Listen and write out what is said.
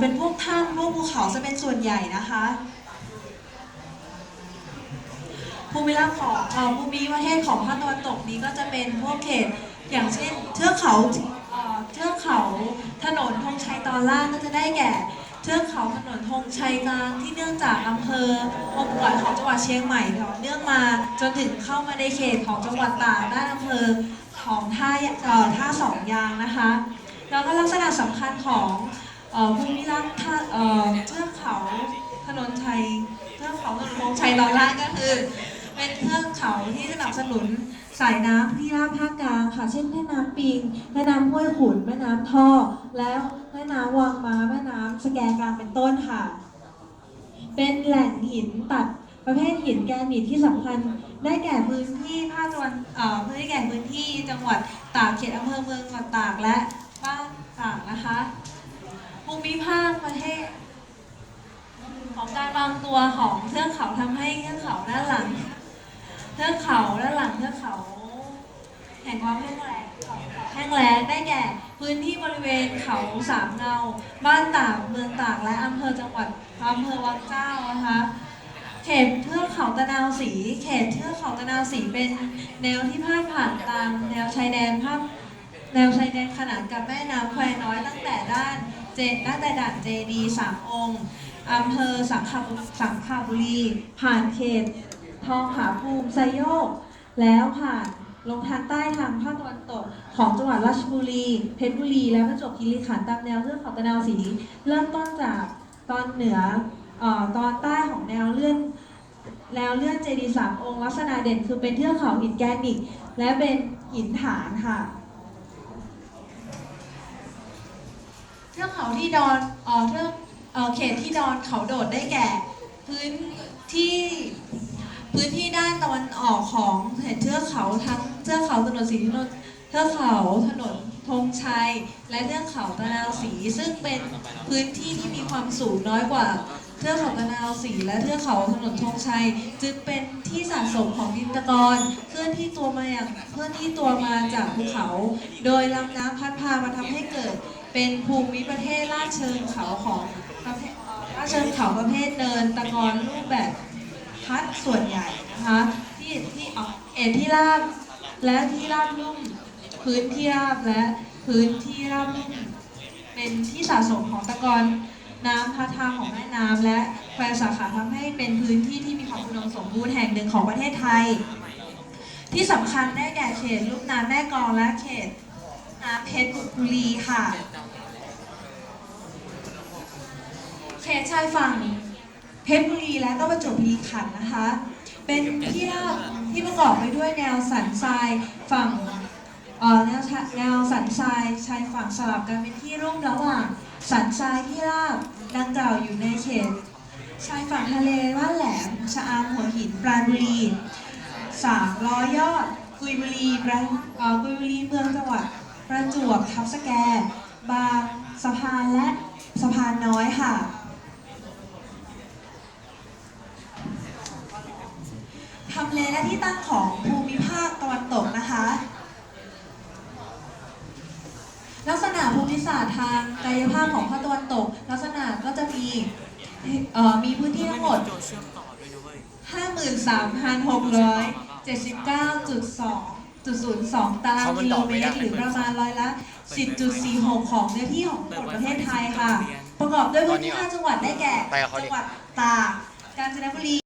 เป็นพวกถ้ำพวกภูเขาจะเป็นส่วนใหญ่นะคะภูมิลักษณ์ของภูมิประเทศของภาคตะวันตกนี้ก็จะเป็นพวกเขตอย่างเช่นเทือกเขาเทือกเขาถนนธงชัยตอนล่างก็จะได้แก่เทือกเขาถนนธงชัยกลางที่เนื่องจากอำเภอองค์กรของจังหวัดเชียงใหม่ต่อเนื่องมาจนถึงเข้ามาในเขตของจังหวัดตากด้านอำเภอของท่าท่าสองยางนะคะ แล้วก็ลักษณะสำคัญของ ภูมิลักษณ์ท่าเอ่อเทือกเขาถนนชัยเทือกเขาถนนธงชัยตอนล่างก็คือ เป็นเทือกเขาที่สนับสนุนสายน้ำที่ราบภาคกลางค่ะ เช่นแม่น้ำปิง แม่น้ำห้วยขุน แม่น้ำท่อ แล้วแม่น้ำวังม้า แม่น้ำสแกกลางเป็นต้นค่ะ เป็นแหล่งหินตัดประเภทหินแกรนิตที่สำคัญ ได้แก่พื้นที่ภาคตะวันเอ่อพื้นที่แก่พื้นที่จังหวัดตากเขตอำเภอเมืองจังหวัดตากและบ้านตากนะคะ ภูมิภาคประเทศ ของการวางตัวของเทือกเขาทำให้เทือกเขาด้านหลังเทือกเขาด้านหลังเทือกเขาแห่งความแห้งแล้งแห้งแล้งได้แก่ พื้นที่บริเวณเขาสามเงา บ้านตากเมืองตากและอำเภอจังหวัดอำเภอวังเจ้านะคะเขตเทือกเขาตะนาวสี เขตเทือกเขาตะนาวสีเป็นแนวที่พาดผ่านตามแนวชายแดนภาคแนวชายแดนขนานกับแม่น้ำแควน้อยตั้งแต่ด้าน เจตั้งแต่ด่านเจดีสามองค์อำเภอสังขบุสังขบุรี ผ่านเขต ทองผาภูมิไซโยก แล้วผ่านลงทางใต้ทางภาคตะวันตกของจังหวัดราชบุรี เพชรบุรี และประจวบคีรีขันธ์ตามแนวเทือกเขาตะนาวสีเริ่มต้นจากตอนเหนืออตอนใต้ของแนวเลื่อนแนวเลื่อนเจดีสามองค์ลักษณะเด่นคือเป็นเทือกเขาหินแกรนิตและเป็นหินฐานค่ะ ทือกเขาที่ดอนเอ่อเทือกเอ่อเขตที่ดอนเขาโดดได้แก่ พื้นที่พื้นที่ด้านตะวันออกของเขตเทือกเขาทั้งเทือกเขาถนนสีนนเทือกเขาถนนธงชัย และเทือกเขาตะนาวสี ซึ่งเป็นพื้นที่ที่มีความสูงน้อยกว่าเทือกเขาตะนาวสีและเทือกเขาถนนธงชัย จึงเป็นที่สะสมของดินตะกอนเคลื่อนที่ตัวมาอย่างเคลื่อนที่ตัวมาจากภูเขา โดยลำน้ำพัดพามาทำให้เกิด เป็นภูมิประเทศลาดเชิงเขาของประเภทลาดเชิงเขาประเภทเนินตะกอนรูปแบบพัดส่วนใหญ่นะคะที่ที่เอ่อเอ็ดที่ราบและที่ราบลุ่มพื้นที่ราบและพื้นที่ราบลุ่มเป็นที่สะสมของตะกอนน้ำพัดทางของแม่น้ำและแควสาขาทำให้เป็นพื้นที่ที่มีความอุดมสมบูรณ์แห่งหนึ่งของประเทศไทย ที่สำคัญได้แก่เขตลุ่มน้ำแม่กลองและเขต เพชรบุรีค่ะ เขตชายฝั่งเพชรบุรีและก็ประจวบคีรีขันธ์นะคะ เป็นที่ราบที่ประกอบไปด้วยแนวสันทรายฝั่งแนวแนวสันทรายชายฝั่งสลับกันเป็นที่ร่วมระหว่าง สันทรายที่ราบดังกล่าวอยู่ในเขต ชายฝั่งทะเลบ้านแหลมชะอำหัวหินปราณบุรีสามร้อยยอดกุยบุรีประเอ่อกุยบุรีเมืองจังหวัด จวบทับสแก บางสะพานและสะพานน้อยค่ะ ทำเลและที่ตั้งของภูมิภาคตะวันตกนะคะ ลักษณะภูมิศาสตร์ทางกายภาพของภาคตะวันตก ลักษณะก็จะมีมีพื้นที่ทั้งหมดโจทย์เชื่อมต่อด้วยนะเว้53,679.2 0.02 ตารางกิโลเมตรหรือประมาณร้อยละ 10.46 ของเนื้อที่ของทั้งหมดประเทศไทยค่ะ ประกอบด้วยพื้นที่ 5 จังหวัดได้แก่ไปกับเขาดิจังหวัดตาก กาญจนบุรี